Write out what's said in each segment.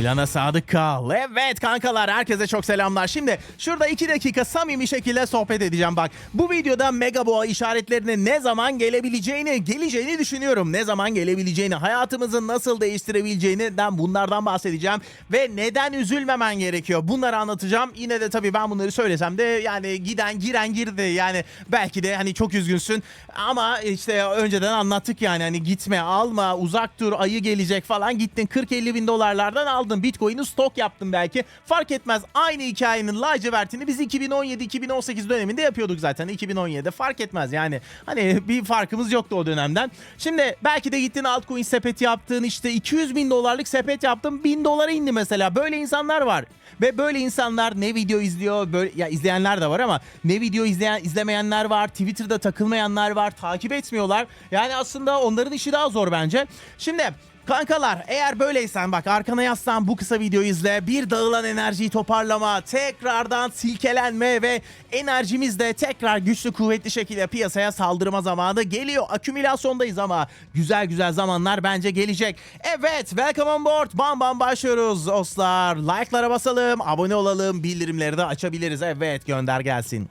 Plana sadık kal. Evet kankalar herkese çok selamlar. Şimdi şurada 2 dakika samimi şekilde sohbet edeceğim bak. Bu videoda Mega Boğa işaretlerinin ne zaman gelebileceğini, geleceğini düşünüyorum. Ne zaman gelebileceğini, hayatımızı nasıl değiştirebileceğini ben bunlardan bahsedeceğim. Ve neden üzülmemen gerekiyor bunları anlatacağım. Yine de tabii ben bunları söylesem de yani giden giren girdi. Yani belki de hani çok üzgünsün. Ama işte önceden anlattık yani hani gitme alma uzak dur ayı gelecek falan gittin 40-50 bin dolarlardan aldın. Bitcoin'i stok yaptın belki. Fark etmez aynı hikayenin lacivertini biz 2017-2018 döneminde yapıyorduk zaten. 2017'de fark etmez yani. Hani bir farkımız yoktu o dönemden. Şimdi belki de gittin altcoin sepeti yaptın işte 200 bin dolarlık sepet yaptın 1000 dolara indi mesela. Böyle insanlar var. Ve böyle insanlar ne video izliyor böyle ya izleyenler de var ama ne video izleyen izlemeyenler var. Twitter'da takılmayanlar var. Takip etmiyorlar. Yani aslında onların işi daha zor bence. Şimdi Kankalar eğer böyleysen bak arkana yaslan bu kısa videoyu izle. Bir dağılan enerjiyi toparlama, tekrardan silkelenme ve enerjimizle tekrar güçlü kuvvetli şekilde piyasaya saldırma zamanı geliyor. Akümülasyondayız ama güzel güzel zamanlar bence gelecek. Evet welcome on board. Bam bam başlıyoruz dostlar. Like'lara basalım, abone olalım, bildirimleri de açabiliriz. Evet gönder gelsin.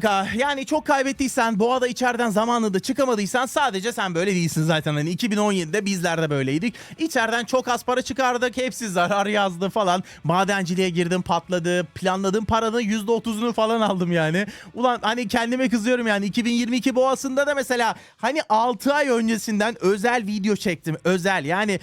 Kanka yani çok kaybettiysen boğada içeriden zamanında çıkamadıysan sadece sen böyle değilsin zaten. Hani 2017'de bizler de böyleydik. İçeriden çok az para çıkardık. Hepsi zarar yazdı falan. Madenciliğe girdim patladı. Planladığım paranın %30'unu falan aldım yani. Ulan hani kendime kızıyorum yani 2022 boğasında da mesela hani 6 ay öncesinden özel video çektim. Özel yani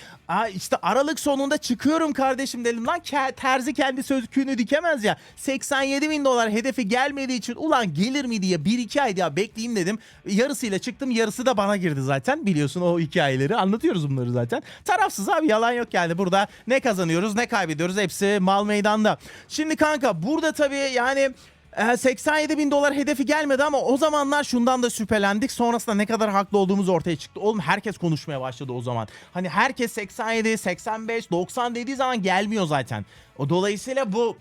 işte Aralık sonunda çıkıyorum kardeşim dedim. Lan terzi kendi sözküğünü dikemez ya. 87 bin dolar hedefi gelmediği için ulan gelir mi diye 1-2 ay ya bekleyeyim dedim. Yarısıyla çıktım yarısı da bana girdi zaten. Biliyorsun o hikayeleri anlatıyoruz bunları zaten. Tarafsız abi yalan yok yani burada ne kazanıyoruz ne kaybediyoruz hepsi mal meydanda. Şimdi kanka burada tabii yani e, 87 bin dolar hedefi gelmedi ama o zamanlar şundan da şüphelendik. Sonrasında ne kadar haklı olduğumuz ortaya çıktı. Oğlum herkes konuşmaya başladı o zaman. Hani herkes 87, 85, 90 dediği zaman gelmiyor zaten. O dolayısıyla bu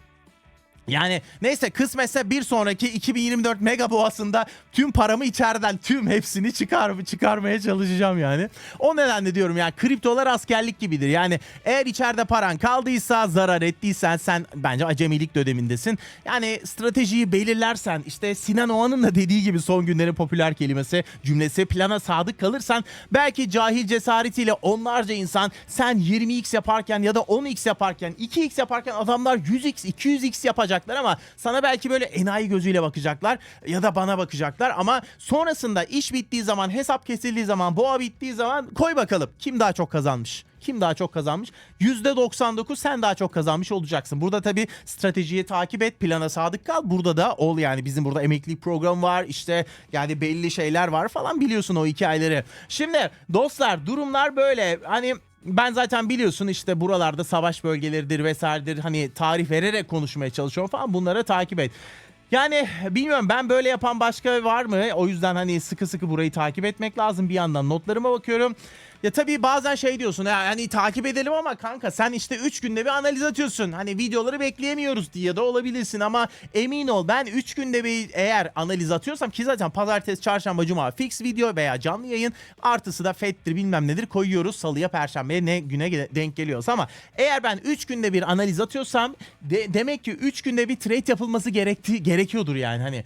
yani neyse kısmetse bir sonraki 2024 mega boğasında tüm paramı içeriden tüm hepsini çıkar çıkarmaya çalışacağım yani. O nedenle diyorum yani kriptolar askerlik gibidir. Yani eğer içeride paran kaldıysa zarar ettiysen sen bence acemilik dönemindesin. Yani stratejiyi belirlersen işte Sinan Oğan'ın da dediği gibi son günlerin popüler kelimesi cümlesi plana sadık kalırsan belki cahil cesaretiyle onlarca insan sen 20x yaparken ya da 10x yaparken 2x yaparken adamlar 100x 200x yapacaklar ama sana belki böyle enayi gözüyle bakacaklar ya da bana bakacaklar ama sonrasında iş bittiği zaman hesap kesildiği zaman boğa bittiği zaman koy bakalım kim daha çok kazanmış. Kim daha çok kazanmış? %99 sen daha çok kazanmış olacaksın. Burada tabii stratejiyi takip et, plana sadık kal. Burada da ol yani bizim burada emeklilik programı var. işte yani belli şeyler var falan biliyorsun o hikayeleri. Şimdi dostlar durumlar böyle. Hani ben zaten biliyorsun işte buralarda savaş bölgeleridir vesairedir hani tarih vererek konuşmaya çalışıyorum falan bunları takip et. Yani bilmiyorum ben böyle yapan başka var mı? O yüzden hani sıkı sıkı burayı takip etmek lazım. Bir yandan notlarıma bakıyorum. Ya tabii bazen şey diyorsun ya hani takip edelim ama kanka sen işte 3 günde bir analiz atıyorsun. Hani videoları bekleyemiyoruz diye de olabilirsin ama emin ol ben 3 günde bir eğer analiz atıyorsam ki zaten pazartesi, çarşamba, cuma fix video veya canlı yayın artısı da fettir bilmem nedir koyuyoruz salıya, perşembeye ne güne denk geliyorsa ama eğer ben 3 günde bir analiz atıyorsam de- demek ki 3 günde bir trade yapılması gerekti gerekiyordur yani hani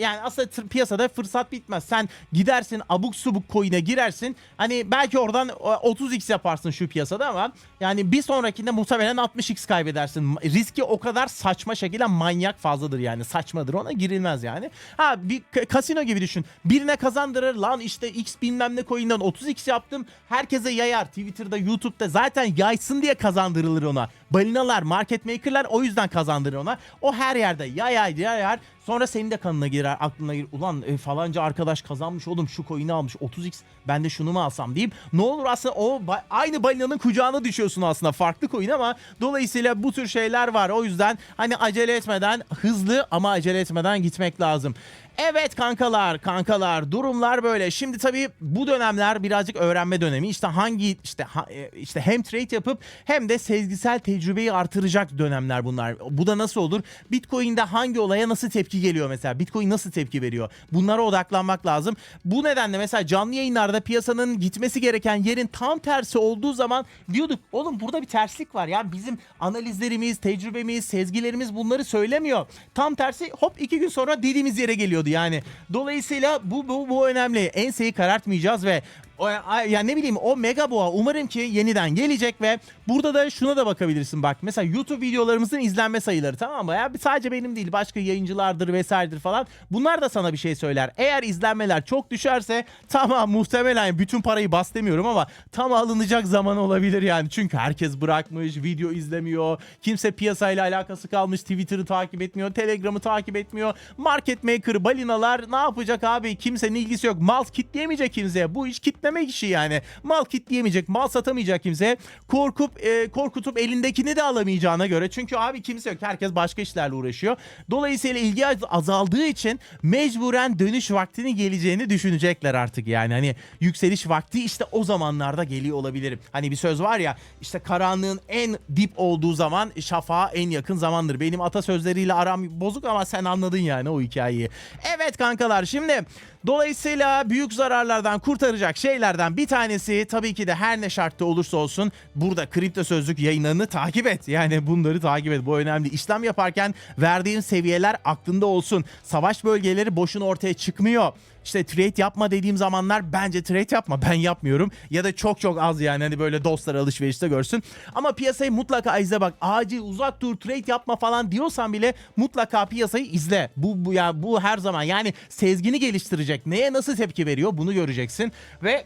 Yani aslında piyasada fırsat bitmez. Sen gidersin abuk subuk coin'e girersin. Hani belki oradan e, 30x yaparsın şu piyasada ama yani bir sonrakinde muhtemelen 60x kaybedersin. Riski o kadar saçma şekilde manyak fazladır yani. Saçmadır ona girilmez yani. Ha bir kasino gibi düşün. Birine kazandırır lan işte x bilmem ne coin'den 30x yaptım. Herkese yayar. Twitter'da, YouTube'da zaten yaysın diye kazandırılır ona. Balinalar, market maker'lar o yüzden kazandırır ona. O her yerde yayar yayar. Sonra senin de kanına girer, aklına girer. Ulan e, falanca arkadaş kazanmış oğlum şu coin'i almış 30x ben de şunu mu alsam deyip ne olur aslında o ba- aynı balinanın kucağına düşüyorsun aslında farklı coin ama dolayısıyla bu tür şeyler var. O yüzden hani acele etmeden hızlı ama acele etmeden gitmek lazım. Evet kankalar, kankalar durumlar böyle. Şimdi tabii bu dönemler birazcık öğrenme dönemi. İşte hangi işte e, işte hem trade yapıp hem de sezgisel tecrübeyi artıracak dönemler bunlar. Bu da nasıl olur? Bitcoin'de hangi olaya nasıl tepki geliyor mesela? Bitcoin nasıl tepki veriyor? Bunlara odaklanmak lazım. Bu nedenle mesela canlı yayınlarda piyasanın gitmesi gereken yerin tam tersi olduğu zaman diyorduk oğlum burada bir terslik var ya bizim analizlerimiz, tecrübemiz, sezgilerimiz bunları söylemiyor. Tam tersi hop iki gün sonra dediğimiz yere geliyordu yani. Dolayısıyla bu bu, bu önemli. Enseyi karartmayacağız ve o, ya ne bileyim o mega boğa umarım ki yeniden gelecek ve burada da şuna da bakabilirsin bak. Mesela YouTube videolarımızın izlenme sayıları tamam mı? Ya sadece benim değil başka yayıncılardır vesairedir falan. Bunlar da sana bir şey söyler. Eğer izlenmeler çok düşerse tamam muhtemelen bütün parayı bas demiyorum ama tam alınacak zaman olabilir yani. Çünkü herkes bırakmış, video izlemiyor. Kimse piyasayla alakası kalmış, Twitter'ı takip etmiyor, Telegram'ı takip etmiyor. Market maker, balinalar ne yapacak abi? Kimsenin ilgisi yok. Mal kitleyemeyecek kimseye. Bu iş kitleme işi yani. Mal kitleyemeyecek, mal satamayacak kimseye. Korkup, e, korkutup elindekini de alamayacağına göre. Çünkü abi kimse yok. Herkes başka işlerle uğraşıyor. Dolayısıyla ilgi az- azaldığı için mecburen dönüş vaktinin geleceğini düşünecekler artık yani. Hani yükseliş vakti işte o zamanlarda geliyor olabilir. Hani bir söz var ya işte karanlığın en dip olduğu zaman şafağa en yakın zamandır. Benim atasözleriyle aram bozuk ama sen anladın yani o hikayeyi. Evet kankalar şimdi dolayısıyla büyük zararlardan kurtaracak şeylerden bir tanesi tabii ki de her ne şartta olursa olsun burada kripto sözlük yayınlarını takip et. Yani bunları takip et. Bu önemli. İşlem yaparken verdiğin seviyeler aklında olsun. Savaş bölgeleri boşuna ortaya çıkmıyor. İşte trade yapma dediğim zamanlar bence trade yapma. Ben yapmıyorum. Ya da çok çok az yani hani böyle dostlar alışverişte görsün. Ama piyasayı mutlaka izle bak. Acil uzak dur trade yapma falan diyorsan bile mutlaka piyasayı izle. Bu, bu ya bu her zaman yani sezgini geliştirecek. Neye nasıl tepki veriyor bunu göreceksin ve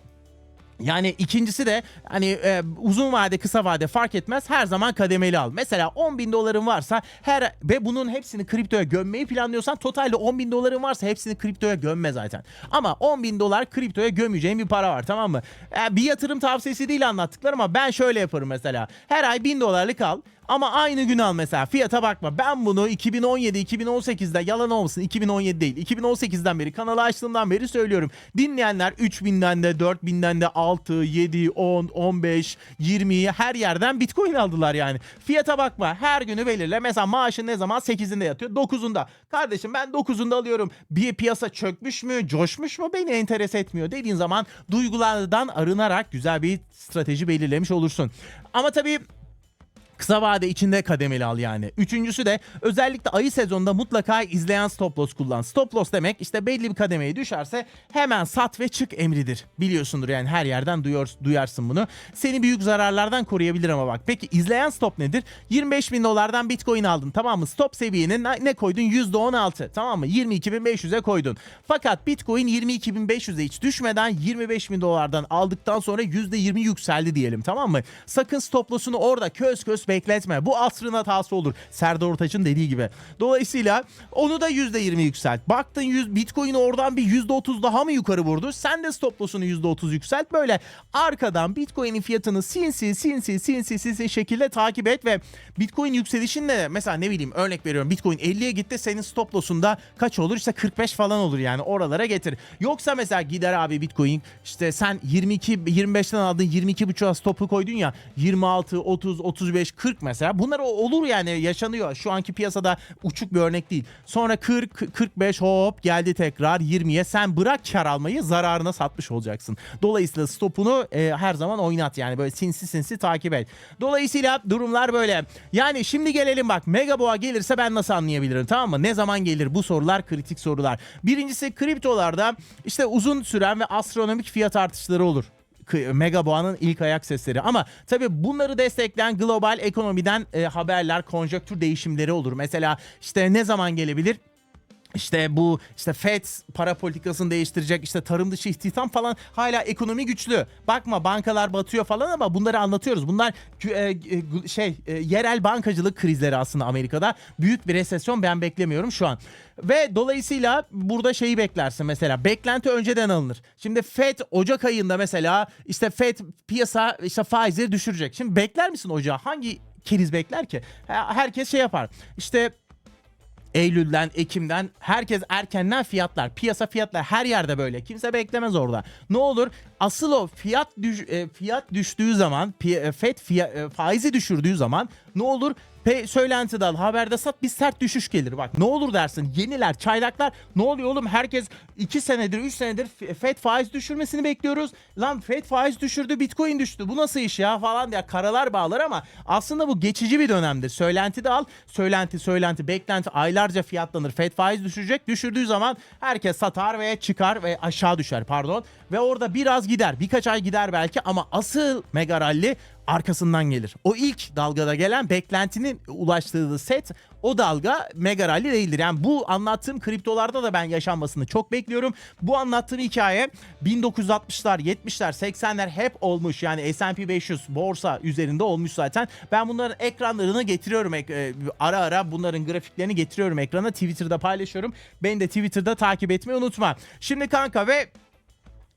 yani ikincisi de hani e, uzun vade kısa vade fark etmez her zaman kademeli al. Mesela 10 bin doların varsa her ve bunun hepsini kriptoya gömmeyi planlıyorsan totalde 10 bin doların varsa hepsini kriptoya gömme zaten. Ama 10 bin dolar kriptoya gömeceğin bir para var tamam mı? E, bir yatırım tavsiyesi değil anlattıklarım ama ben şöyle yaparım mesela. Her ay 1000 dolarlık al. Ama aynı gün al mesela fiyata bakma. Ben bunu 2017-2018'de yalan olmasın 2017 değil 2018'den beri kanalı açtığımdan beri söylüyorum. Dinleyenler 3000'den de 4000'den de 6, 7, 10, 15, 20'yi her yerden bitcoin aldılar yani. Fiyata bakma her günü belirle. Mesela maaşın ne zaman 8'inde yatıyor 9'unda. Kardeşim ben 9'unda alıyorum. Bir piyasa çökmüş mü coşmuş mu beni enteres etmiyor dediğin zaman duygulardan arınarak güzel bir strateji belirlemiş olursun. Ama tabii Kısa vade içinde kademeli al yani. Üçüncüsü de özellikle ayı sezonunda mutlaka izleyen stop loss kullan. Stop loss demek işte belli bir kademeye düşerse hemen sat ve çık emridir. Biliyorsundur yani her yerden duyar, duyarsın bunu. Seni büyük zararlardan koruyabilir ama bak. Peki izleyen stop nedir? 25 bin dolardan bitcoin aldın tamam mı? Stop seviyenin ne- koydun? %16 tamam mı? 22.500'e koydun. Fakat bitcoin 22.500'e hiç düşmeden 25 bin dolardan aldıktan sonra %20 yükseldi diyelim tamam mı? Sakın stop loss'unu orada köz köz bekletme. Bu asrın hatası olur. Serdar Ortaç'ın dediği gibi. Dolayısıyla onu da %20 yükselt. Baktın 100 Bitcoin oradan bir %30 daha mı yukarı vurdu? Sen de stop loss'unu %30 yükselt. Böyle arkadan Bitcoin'in fiyatını sinsi sinsi sinsi sinsi şekilde takip et ve Bitcoin yükselişinle mesela ne bileyim örnek veriyorum Bitcoin 50'ye gitti senin stop loss'unda kaç olur? İşte 45 falan olur yani oralara getir. Yoksa mesela gider abi Bitcoin işte sen 22 25'ten aldın 22.5'a stopu koydun ya 26 30 35 40 mesela bunlar olur yani yaşanıyor. Şu anki piyasada uçuk bir örnek değil. Sonra 40 45 hop geldi tekrar 20'ye sen bırak kar almayı zararına satmış olacaksın. Dolayısıyla stopunu e, her zaman oynat yani böyle sinsi sinsi takip et. Dolayısıyla durumlar böyle. Yani şimdi gelelim bak Mega Boğa gelirse ben nasıl anlayabilirim tamam mı? Ne zaman gelir bu sorular kritik sorular. Birincisi kriptolarda işte uzun süren ve astronomik fiyat artışları olur. K- Mega Boğa'nın ilk ayak sesleri. Ama tabii bunları destekleyen global ekonomiden e, haberler, konjonktür değişimleri olur. Mesela işte ne zaman gelebilir? İşte bu işte FED para politikasını değiştirecek işte tarım dışı istihdam falan hala ekonomi güçlü. Bakma bankalar batıyor falan ama bunları anlatıyoruz. Bunlar e, e, şey e, yerel bankacılık krizleri aslında Amerika'da. Büyük bir resesyon ben beklemiyorum şu an. Ve dolayısıyla burada şeyi beklersin mesela beklenti önceden alınır. Şimdi FED Ocak ayında mesela işte FED piyasa işte faizleri düşürecek. Şimdi bekler misin Ocağı? Hangi keriz bekler ki? Herkes şey yapar. İşte Eylül'den, Ekim'den herkes erkenden fiyatlar, piyasa fiyatlar her yerde böyle. Kimse beklemez orada. Ne olur asıl o fiyat düş, e, fiyat düştüğü zaman, e, FED fiya- e, faizi düşürdüğü zaman ne olur? Pe söylenti dal, haberde sat bir sert düşüş gelir. Bak ne olur dersin yeniler, çaylaklar ne oluyor oğlum herkes 2 senedir 3 senedir FED faiz düşürmesini bekliyoruz. Lan FED faiz düşürdü Bitcoin düştü bu nasıl iş ya falan diye karalar bağlar ama aslında bu geçici bir dönemdir. Söylenti de al söylenti söylenti beklenti aylarca fiyatlanır. FED faiz düşürecek düşürdüğü zaman herkes satar ve çıkar ve aşağı düşer pardon. Ve orada biraz gider birkaç ay gider belki ama asıl mega rally arkasından gelir. O ilk dalgada gelen beklentinin ulaştığı set o dalga mega rally değildir. Yani bu anlattığım kriptolarda da ben yaşanmasını çok bekliyorum. Bu anlattığım hikaye 1960'lar, 70'ler, 80'ler hep olmuş. Yani S&P 500 borsa üzerinde olmuş zaten. Ben bunların ekranlarını getiriyorum. E, Ara ara bunların grafiklerini getiriyorum ekrana. Twitter'da paylaşıyorum. Beni de Twitter'da takip etmeyi unutma. Şimdi kanka ve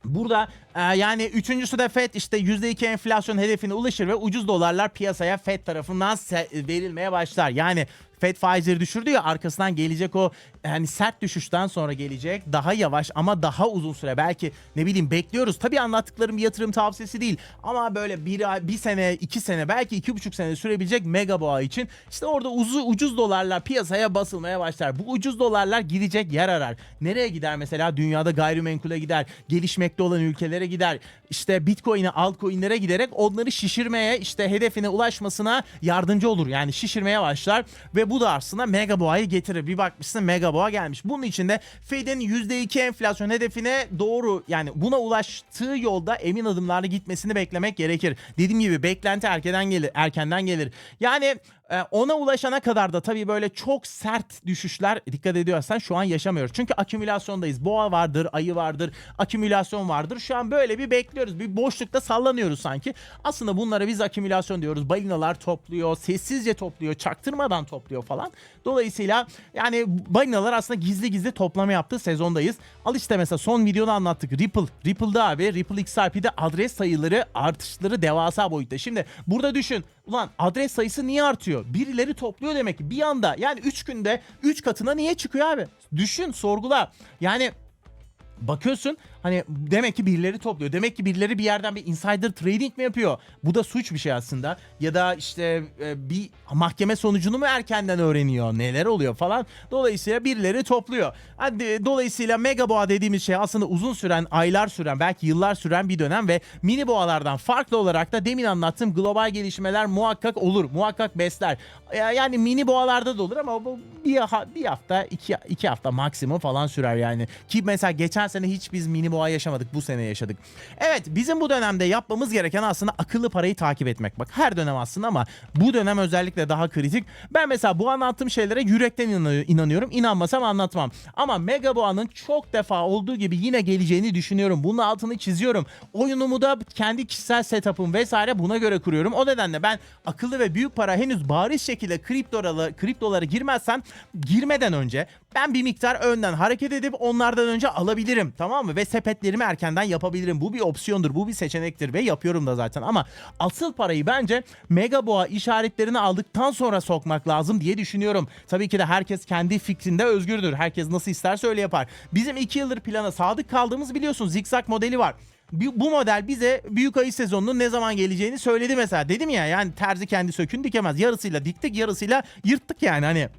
Burada e, yani üçüncüsü de FED işte %2 enflasyon hedefine ulaşır ve ucuz dolarlar piyasaya FED tarafından verilmeye başlar. Yani FED faizleri düşürdü ya arkasından gelecek o yani sert düşüşten sonra gelecek daha yavaş ama daha uzun süre belki ne bileyim bekliyoruz. Tabii anlattıklarım bir yatırım tavsiyesi değil ama böyle bir, ay- bir sene iki sene belki iki buçuk sene sürebilecek mega boğa için işte orada uzu, ucuz dolarlar piyasaya basılmaya başlar. Bu ucuz dolarlar gidecek yer arar. Nereye gider mesela dünyada gayrimenkule gider gelişmekte olan ülkelere gider işte bitcoin'e altcoin'lere giderek onları şişirmeye işte hedefine ulaşmasına yardımcı olur. Yani şişirmeye başlar ve bu da aslında mega boğayı getirir. Bir bakmışsın mega boğa gelmiş. Bunun için de Fed'in %2 enflasyon hedefine doğru yani buna ulaştığı yolda emin adımlarla gitmesini beklemek gerekir. Dediğim gibi beklenti erkenden gelir, erkenden gelir. Yani ona ulaşana kadar da tabii böyle çok sert düşüşler dikkat ediyorsan şu an yaşamıyoruz. Çünkü akümülasyondayız. Boğa vardır, ayı vardır, akümülasyon vardır. Şu an böyle bir bekliyoruz. Bir boşlukta sallanıyoruz sanki. Aslında bunlara biz akümülasyon diyoruz. Balinalar topluyor, sessizce topluyor, çaktırmadan topluyor falan. Dolayısıyla yani balinalar aslında gizli gizli toplama yaptığı sezondayız. Al işte mesela son videoda anlattık. Ripple. Ripple'da abi Ripple XRP'de adres sayıları artışları devasa boyutta. Şimdi burada düşün. Ulan adres sayısı niye artıyor? Birileri topluyor demek ki bir anda. Yani 3 günde 3 katına niye çıkıyor abi? Düşün, sorgula. Yani bakıyorsun hani demek ki birileri topluyor. Demek ki birileri bir yerden bir insider trading mi yapıyor? Bu da suç bir şey aslında. Ya da işte e, bir mahkeme sonucunu mu erkenden öğreniyor? Neler oluyor falan. Dolayısıyla birileri topluyor. Hadi, dolayısıyla mega boğa dediğimiz şey aslında uzun süren, aylar süren, belki yıllar süren bir dönem ve mini boğalardan farklı olarak da demin anlattığım global gelişmeler muhakkak olur. Muhakkak besler. Ya- Yani mini boğalarda da olur ama bu bir, bir hafta, iki, iki hafta maksimum falan sürer yani. Ki mesela geçen sene hiç biz mini boğa yaşamadık. Bu sene yaşadık. Evet bizim bu dönemde yapmamız gereken aslında akıllı parayı takip etmek. Bak her dönem aslında ama bu dönem özellikle daha kritik. Ben mesela bu anlattığım şeylere yürekten inan- inanıyorum. İnanmasam anlatmam. Ama Mega Boğa'nın çok defa olduğu gibi yine geleceğini düşünüyorum. Bunun altını çiziyorum. Oyunumu da kendi kişisel setup'ım vesaire buna göre kuruyorum. O nedenle ben akıllı ve büyük para henüz bariz şekilde kriptolara, kriptolara girmezsem girmeden önce ben bir miktar önden hareket edip onlardan önce alabilirim. Tamam mı? Ve sepetlerimi erkenden yapabilirim. Bu bir opsiyondur. Bu bir seçenektir ve yapıyorum da zaten. Ama asıl parayı bence Mega Boğa işaretlerini aldıktan sonra sokmak lazım diye düşünüyorum. Tabii ki de herkes kendi fikrinde özgürdür. Herkes nasıl isterse öyle yapar. Bizim iki yıldır plana sadık kaldığımız biliyorsun zikzak modeli var. Bu model bize büyük ayı sezonunun ne zaman geleceğini söyledi mesela. Dedim ya yani terzi kendi sökün dikemez. Yarısıyla diktik yarısıyla yırttık yani hani.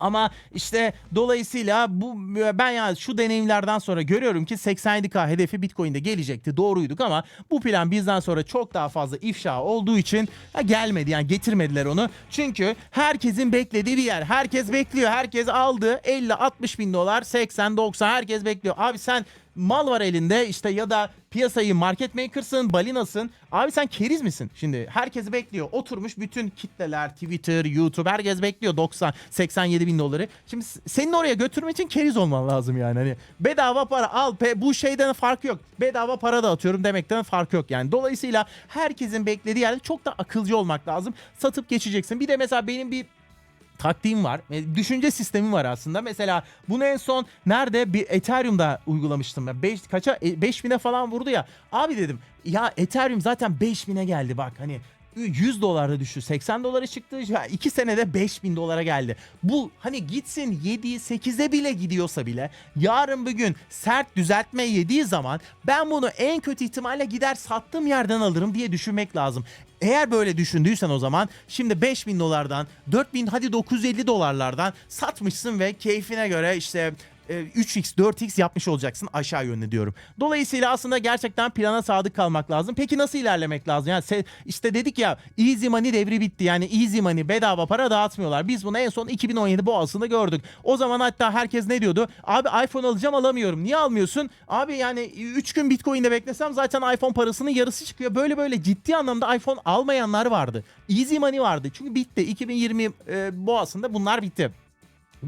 Ama işte dolayısıyla bu ben yani şu deneyimlerden sonra görüyorum ki 87k hedefi Bitcoin'de gelecekti. Doğruyduk ama bu plan bizden sonra çok daha fazla ifşa olduğu için ha, gelmedi yani getirmediler onu. Çünkü herkesin beklediği bir yer. Herkes bekliyor. Herkes aldı 50-60 bin dolar 80-90 herkes bekliyor. Abi sen mal var elinde işte ya da piyasayı market maker'sın, balinasın. Abi sen keriz misin? Şimdi herkes bekliyor. Oturmuş bütün kitleler, Twitter, YouTube herkes bekliyor 90 87 bin doları. Şimdi senin oraya götürmek için keriz olman lazım yani. Hani bedava para al. Bu şeyden fark yok. Bedava para da atıyorum demekten fark yok yani. Dolayısıyla herkesin beklediği yerde çok da akılcı olmak lazım. Satıp geçeceksin. Bir de mesela benim bir taktiğim var. E, Düşünce sistemim var aslında. Mesela bunu en son nerede bir Ethereum'da uygulamıştım ben. 5 kaça 5000'e falan vurdu ya. Abi dedim ya Ethereum zaten 5000'e geldi bak hani 100 dolara düştü. 80 dolara çıktı. Ya 2 senede 5000 dolara geldi. Bu hani gitsin 7 8'e bile gidiyorsa bile yarın bir gün sert düzeltme yediği zaman ben bunu en kötü ihtimalle gider sattığım yerden alırım diye düşünmek lazım. Eğer böyle düşündüysen o zaman şimdi 5000 dolardan 4000 hadi 950 dolarlardan satmışsın ve keyfine göre işte 3x 4x yapmış olacaksın aşağı yönlü diyorum. Dolayısıyla aslında gerçekten plana sadık kalmak lazım. Peki nasıl ilerlemek lazım? Yani işte dedik ya easy money devri bitti. Yani easy money bedava para dağıtmıyorlar. Biz bunu en son 2017 boğasında gördük. O zaman hatta herkes ne diyordu? Abi iPhone alacağım alamıyorum. Niye almıyorsun? Abi yani 3 gün Bitcoin'de beklesem zaten iPhone parasının yarısı çıkıyor. Böyle böyle ciddi anlamda iPhone almayanlar vardı. Easy money vardı. Çünkü bitti. 2020 e, boğasında bunlar bitti.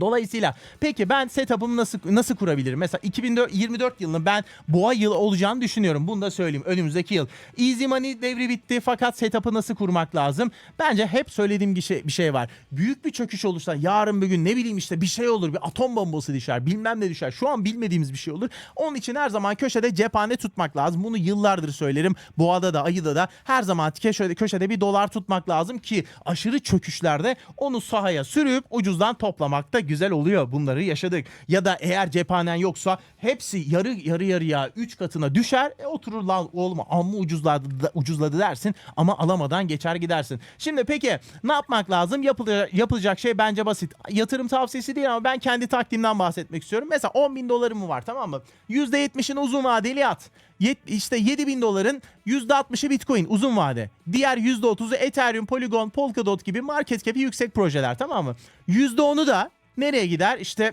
Dolayısıyla peki ben setup'ımı nasıl nasıl kurabilirim? Mesela 2024 yılını ben boğa yılı olacağını düşünüyorum. Bunu da söyleyeyim önümüzdeki yıl. Easy money devri bitti fakat setup'ı nasıl kurmak lazım? Bence hep söylediğim bir şey, bir şey var. Büyük bir çöküş olursa yarın bir gün ne bileyim işte bir şey olur. Bir atom bombası düşer bilmem ne düşer. Şu an bilmediğimiz bir şey olur. Onun için her zaman köşede cephane tutmak lazım. Bunu yıllardır söylerim. Boğada da ayıda da her zaman köşede, köşede bir dolar tutmak lazım ki aşırı çöküşlerde onu sahaya sürüp ucuzdan toplamak da güzel oluyor. Bunları yaşadık. Ya da eğer cephanen yoksa hepsi yarı yarı yarıya 3 katına düşer. E oturur lan oğlum amma ucuzladı, ucuzladı dersin ama alamadan geçer gidersin. Şimdi peki ne yapmak lazım? Yapılacak, yapılacak şey bence basit. Yatırım tavsiyesi değil ama ben kendi taktiğimden bahsetmek istiyorum. Mesela 10 bin dolarım var tamam mı? %70'ini uzun vadeli at. Yet, işte 7 bin doların %60'ı Bitcoin uzun vade. Diğer %30'u Ethereum, Polygon, Polkadot gibi market cap'i yüksek projeler tamam mı? %10'u da nereye gider? İşte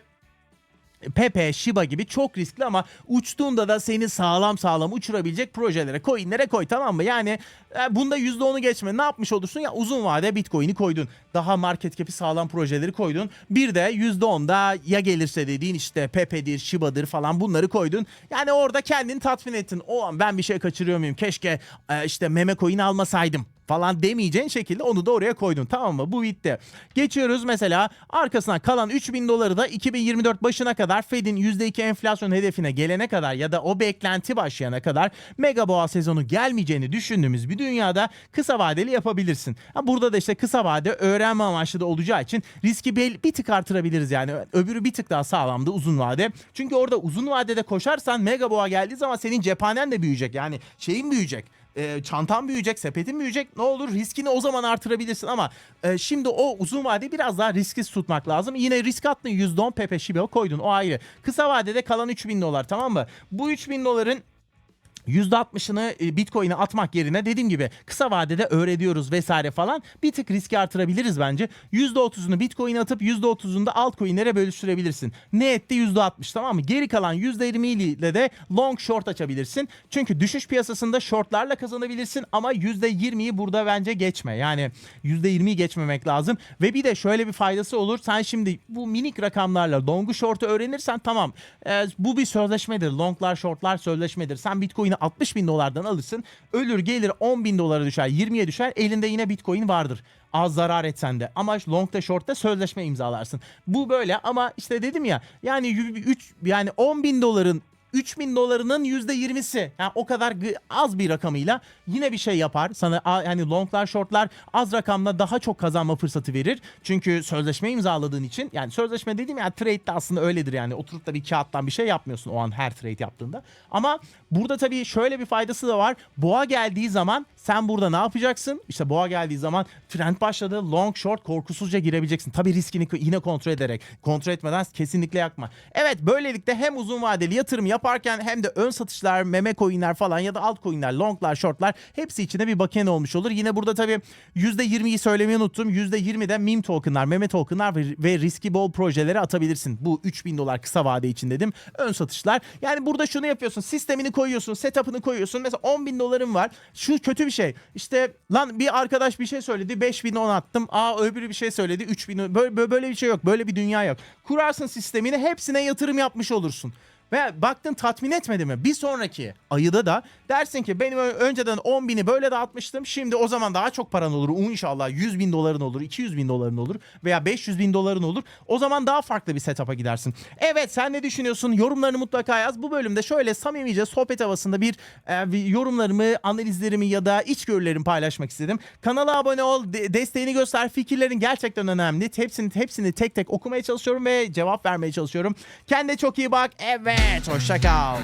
Pepe, Shiba gibi çok riskli ama uçtuğunda da seni sağlam sağlam uçurabilecek projelere, coinlere koy tamam mı? Yani e, bunda %10'u geçme. Ne yapmış olursun? Ya uzun vade Bitcoin'i koydun. Daha market cap'i sağlam projeleri koydun. Bir de %10'da ya gelirse dediğin işte Pepe'dir, Shiba'dır falan bunları koydun. Yani orada kendini tatmin ettin. O ben bir şey kaçırıyor muyum? Keşke e, işte meme coin almasaydım falan demeyeceğin şekilde onu da oraya koydun tamam mı? Bu bitti. Geçiyoruz mesela arkasına kalan 3000 doları da 2024 başına kadar Fed'in %2 enflasyon hedefine gelene kadar ya da o beklenti başlayana kadar mega boğa sezonu gelmeyeceğini düşündüğümüz bir dünyada kısa vadeli yapabilirsin. Burada da işte kısa vade öğrenme amaçlı da olacağı için riski bir tık artırabiliriz yani. Öbürü bir tık daha sağlamdı uzun vade. Çünkü orada uzun vadede koşarsan mega boğa geldiği zaman senin cephanen de büyüyecek. Yani şeyin büyüyecek e, çantan büyüyecek, sepetin büyüyecek. Ne olur riskini o zaman artırabilirsin ama e, şimdi o uzun vade biraz daha risksiz tutmak lazım. Yine risk attın %10 Pepe Shiba koydun o ayrı. Kısa vadede kalan 3000 dolar tamam mı? Bu 3000 doların %60'ını e, Bitcoin'e atmak yerine dediğim gibi kısa vadede öğreniyoruz vesaire falan bir tık riski artırabiliriz bence. %30'unu Bitcoin'e atıp %30'unu da altcoin'lere bölüştürebilirsin. Ne etti? %60 tamam mı? Geri kalan %20 ile de long short açabilirsin. Çünkü düşüş piyasasında shortlarla kazanabilirsin ama %20'yi burada bence geçme. Yani %20'yi geçmemek lazım. Ve bir de şöyle bir faydası olur. Sen şimdi bu minik rakamlarla long'u short'u öğrenirsen tamam. e, bu bir sözleşmedir. Long'lar short'lar sözleşmedir. Sen Bitcoin'i 60 bin dolardan alırsın. Ölür gelir 10 bin dolara düşer 20'ye düşer. Elinde yine Bitcoin vardır. Az zarar etsen de ama long'da short'ta sözleşme imzalarsın. Bu böyle ama işte dedim ya yani 3 yani 10 bin doların 3000 dolarının %20'si yani o kadar az bir rakamıyla yine bir şey yapar. Sana yani longlar shortlar az rakamla daha çok kazanma fırsatı verir. Çünkü sözleşme imzaladığın için yani sözleşme dediğim yani trade de aslında öyledir yani oturup da bir kağıttan bir şey yapmıyorsun o an her trade yaptığında. Ama burada tabii şöyle bir faydası da var. Boğa geldiği zaman sen burada ne yapacaksın? İşte boğa geldiği zaman trend başladı. Long short korkusuzca girebileceksin. Tabii riskini yine kontrol ederek. Kontrol etmeden kesinlikle yakma. Evet böylelikle hem uzun vadeli yatırım yaparken hem de ön satışlar, meme coinler falan ya da altcoinler, longlar, shortlar hepsi içinde bir baken olmuş olur. Yine burada tabii %20'yi söylemeyi unuttum. %20'de meme tokenlar, meme tokenlar ve, riski bol projelere atabilirsin. Bu 3000 dolar kısa vade için dedim. Ön satışlar. Yani burada şunu yapıyorsun. Sistemini koyuyorsun, setup'ını koyuyorsun. Mesela 10 bin dolarım var. Şu kötü bir şey. İşte lan bir arkadaş bir şey söyledi. 5000 on attım. Aa öbürü bir şey söyledi. 3000 böyle, böyle bir şey yok. Böyle bir dünya yok. Kurarsın sistemini hepsine yatırım yapmış olursun. Ve baktın tatmin etmedi mi? Bir sonraki ayıda da dersin ki benim önceden 10 bini böyle dağıtmıştım. Şimdi o zaman daha çok paran olur. İnşallah 100 bin doların olur, 200 bin doların olur veya 500 bin doların olur. O zaman daha farklı bir setup'a gidersin. Evet sen ne düşünüyorsun? Yorumlarını mutlaka yaz. Bu bölümde şöyle samimice sohbet havasında bir, e, yorumlarımı, analizlerimi ya da içgörülerimi paylaşmak istedim. Kanala abone ol, de- desteğini göster. Fikirlerin gerçekten önemli. Hepsini hepsini tek tek okumaya çalışıyorum ve cevap vermeye çalışıyorum. Kendine çok iyi bak. Evet, hoşça kal.